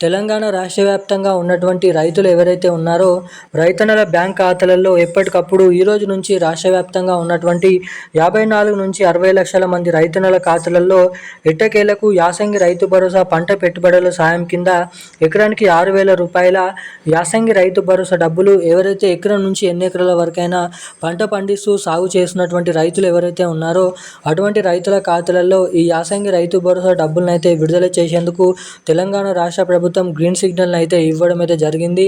Telangana రాష్ట్ర వ్యాప్తంగా ఉన్నటువంటి రైతులు ఎవరైతే ఉన్నారో రైతన్నల బ్యాంక్ ఖాతాలలో ఎప్పటికప్పుడు ఈ రోజు నుంచి రాష్ట్ర వ్యాప్తంగా ఉన్నటువంటి యాభై నాలుగు నుంచి అరవై లక్షల మంది రైతన్నల ఖాతాలలో ఎట్టకేలకు యాసంగి రైతు భరోసా పంట పెట్టుబడుల సాయం కింద ఎకరానికి ఆరు వేల రూపాయల యాసంగి రైతు భరోసా డబ్బులు ఎవరైతే ఎకరం నుంచి ఎన్ని ఎకరాల వరకైనా పంట పండిస్తూ సాగు చేసినటువంటి రైతులు ఎవరైతే ఉన్నారో అటువంటి రైతుల ఖాతాలలో ఈ యాసంగి రైతు భరోసా డబ్బులను అయితే విడుదల చేసేందుకు తెలంగాణ రాష్ట్ర ప్రభుత్వం ప్రభుత్వం గ్రీన్ సిగ్నల్ అయితే ఇవ్వడం అయితే జరిగింది.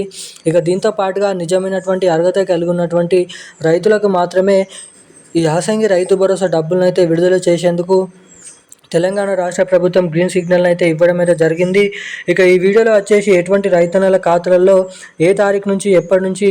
ఇక దీంతో పాటుగా నిజమైనటువంటి అర్హత కలిగి ఉన్నటువంటి రైతులకు మాత్రమే ఈ యాసంగి రైతు భరోసా డబ్బులను అయితే విడుదల చేసేందుకు తెలంగాణ రాష్ట్ర ప్రభుత్వం గ్రీన్ సిగ్నల్ అయితే ఇవ్వడం అయితే జరిగింది. ఇక ఈ వీడియోలో వచ్చేసి ఎటువంటి రైతన్నల ఖాతాలలో ఏ తారీఖు నుంచి ఎప్పటి నుంచి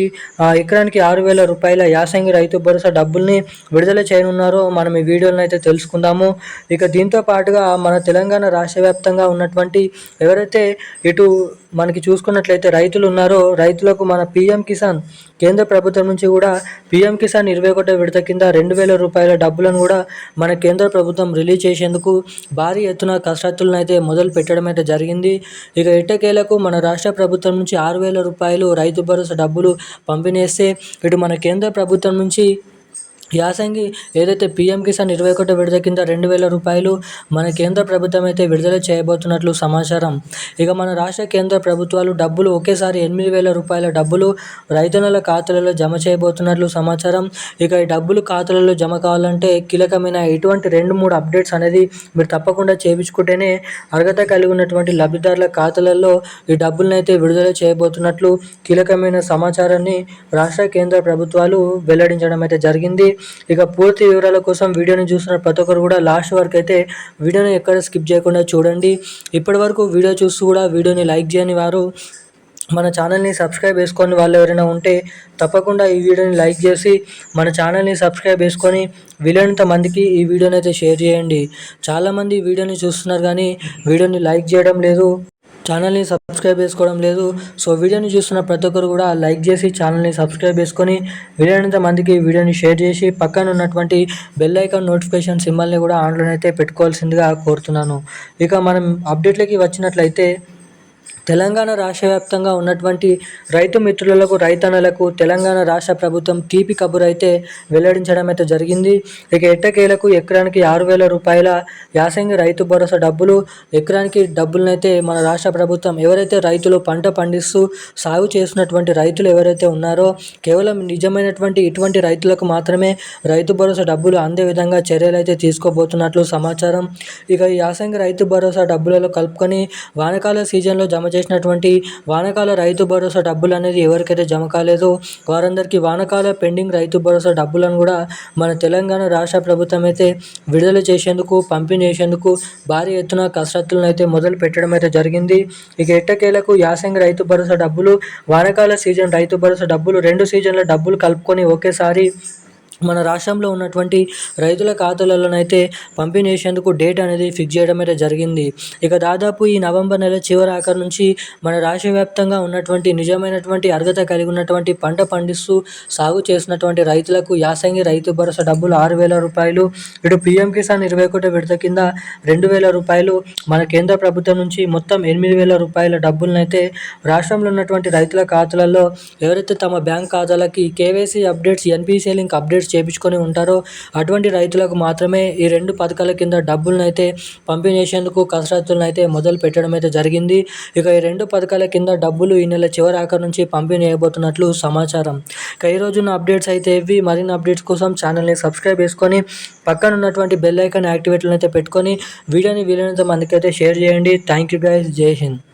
ఎకరానికి ఆరు వేల రూపాయల యాసంగి రైతు భరోసా డబ్బుల్ని విడుదల చేయనున్నారో మనం ఈ వీడియోలను అయితే తెలుసుకుందాము. ఇక దీంతో పాటుగా మన తెలంగాణ రాష్ట్ర వ్యాప్తంగా ఉన్నటువంటి ఎవరైతే ఇటు మనకి చూసుకున్నట్లయితే రైతులు ఉన్నారో రైతులకు మన పీఎం కిసాన్ కేంద్ర ప్రభుత్వం నుంచి కూడా పీఎం కిసాన్ ఇరవై ఒకటో విడత కింద రెండు వేల రూపాయల డబ్బులను కూడా మన కేంద్ర ప్రభుత్వం రిలీజ్ చేసేందుకు భారీ ఎత్తున కసరత్తులను అయితే మొదలు పెట్టడం అయితే జరిగింది. ఇక ఇటకేలకు మన రాష్ట్ర ప్రభుత్వం నుంచి ఆరు వేల రూపాయలు రైతు భరోసా డబ్బులు పంపిణేస్తే ఇటు మన కేంద్ర ప్రభుత్వం నుంచి యాసంగి ఏదైతే పీఎం కిసాన్ ఇరవై ఒకటో విడుదల కింద రెండు వేల రూపాయలు మన కేంద్ర ప్రభుత్వం అయితే విడుదల చేయబోతున్నట్లు సమాచారం. ఇక మన రాష్ట్ర కేంద్ర ప్రభుత్వాలు డబ్బులు ఒకేసారి ఎనిమిది వేల రూపాయల డబ్బులు రైతన్నల ఖాతాలలో జమ చేయబోతున్నట్లు సమాచారం. ఇక ఈ డబ్బులు ఖాతాలలో జమ కావాలంటే కీలకమైన ఇటువంటి రెండు మూడు అప్డేట్స్ అనేది మీరు తప్పకుండా చేయించుకుంటేనే అర్హత కలిగి ఉన్నటువంటి లబ్ధిదారుల ఖాతాలలో ఈ డబ్బులను అయితే విడుదల చేయబోతున్నట్లు కీలకమైన సమాచారాన్ని రాష్ట్ర కేంద్ర ప్రభుత్వాలు వెల్లడించడం అయితే జరిగింది. ఇక పూర్తి వివరాల కోసం వీడియోని చూసిన ప్రతి ఒక్కరు కూడా లాస్ట్ వరకు అయితే వీడియోని ఎక్కడ స్కిప్ చేయకుండా చూడండి. ఇప్పటి వరకు వీడియో చూస్తూ కూడా వీడియోని లైక్ చేయని వారు మన ఛానల్ని సబ్స్క్రైబ్ చేసుకొని వాళ్ళు ఎవరైనా ఉంటే తప్పకుండా ఈ వీడియోని లైక్ చేసి మన ఛానల్ని సబ్స్క్రైబ్ చేసుకొని వీలైనంత మందికి ఈ వీడియోని అయితే షేర్ చేయండి. చాలామంది వీడియోని చూస్తున్నారు కానీ వీడియోని లైక్ చేయడం లేదు. ఛానల్ని సబ్స్క్రైబ్ చేసుకోవడం లేదు. సో వీడియోని చూస్తున్న ప్రతి ఒక్కరు కూడా లైక్ చేసి ఛానల్ని సబ్స్క్రైబ్ చేసుకొని వీలైనంత మందికి వీడియోని షేర్ చేసి పక్కన ఉన్నటువంటి బెల్ ఐకాన్ నోటిఫికేషన్ సింబల్ని కూడా ఆన్లైన్ అయితే పెట్టుకోవాల్సిందిగా కోరుతున్నాను. ఇక మనం అప్డేట్లకి వచ్చినట్లయితే తెలంగాణ రాష్ట్ర వ్యాప్తంగా ఉన్నటువంటి రైతు మిత్రులకు రైతన్నలకు తెలంగాణ రాష్ట్ర ప్రభుత్వం తీపి కబురు అయితే వెల్లడించడం అయితే జరిగింది. ఇక ఎట్టకేలకు ఎకరానికి ఆరు వేల రూపాయల యాసంగి రైతు భరోసా డబ్బులు ఎకరానికి డబ్బులనైతే మన రాష్ట్ర ప్రభుత్వం ఎవరైతే రైతులు పంట పండిస్తూ సాగు చేసినటువంటి రైతులు ఎవరైతే ఉన్నారో కేవలం నిజమైనటువంటి ఇటువంటి రైతులకు మాత్రమే రైతు భరోసా డబ్బులు అందే విధంగా చర్యలు అయితే తీసుకోబోతున్నట్లు సమాచారం. ఇక ఈ యాసంగి రైతు భరోసా డబ్బులలో కలుపుకొని వానకాల సీజన్లో జమ చేసినటువంటి వానకాల రైతు భరోసా డబ్బులు అనేది ఎవరికైతే జమ కాలేదో వారందరికీ వానకాల పెండింగ్ రైతు భరోసా డబ్బులను కూడా మన తెలంగాణ రాష్ట్ర ప్రభుత్వం అయితే విడుదల చేసేందుకు పంపిణీ చేసేందుకు భారీ ఎత్తున కసరత్తులను అయితే మొదలు పెట్టడం అయితే జరిగింది. ఇక ఎట్టకేలకు యాసంగి రైతు భరోసా డబ్బులు వానకాల సీజన్ రైతు భరోసా డబ్బులు రెండు సీజన్ల డబ్బులు కలుపుకొని ఒకేసారి మన రాష్ట్రంలో ఉన్నటువంటి రైతుల ఖాతాలలోనైతే పంపిణీ చేసేందుకు డేట్ అనేది ఫిక్స్ చేయడం అయితే జరిగింది. ఇక దాదాపు ఈ నవంబర్ నెల చివరి ఆఖరి నుంచి మన రాష్ట్ర వ్యాప్తంగా ఉన్నటువంటి నిజమైనటువంటి అర్హత కలిగి ఉన్నటువంటి పంట పండిస్తూ సాగు చేసినటువంటి రైతులకు యాసంగి రైతు భరోసా డబ్బులు ఆరు వేల రూపాయలు ఇటు పిఎం కిసాన్ ఇరవై ఒకటి విడత కింద రెండు వేల రూపాయలు మన కేంద్ర ప్రభుత్వం నుంచి మొత్తం ఎనిమిది వేల రూపాయల డబ్బులనైతే రాష్ట్రంలో ఉన్నటువంటి రైతుల ఖాతాలలో ఎవరైతే తమ bank ఖాతాలకి KYC updates NPCI link updates చేయించుకొని ఉంటారో అటువంటి రైతులకు మాత్రమే ఈ రెండు పథకాల కింద డబ్బులను అయితే పంపిణీ చేసేందుకు కసరత్తులను అయితే మొదలు పెట్టడం అయితే జరిగింది. ఇక ఈ రెండు పథకాల కింద డబ్బులు ఈ నెల చివరి ఆఖరి నుంచి పంపిణీ చేయబోతున్నట్లు సమాచారం. ఇక ఈ రోజున అప్డేట్స్ అయితే ఇవి. మరిన్ని అప్డేట్స్ కోసం ఛానల్ని సబ్స్క్రైబ్ చేసుకొని పక్కన ఉన్నటువంటి బెల్ ఐకాన్ యాక్టివేట్లను అయితే పెట్టుకొని వీడియోని వీలైనంత మందికి అయితే షేర్ చేయండి. థ్యాంక్ యూ గైస్ జై హింద్.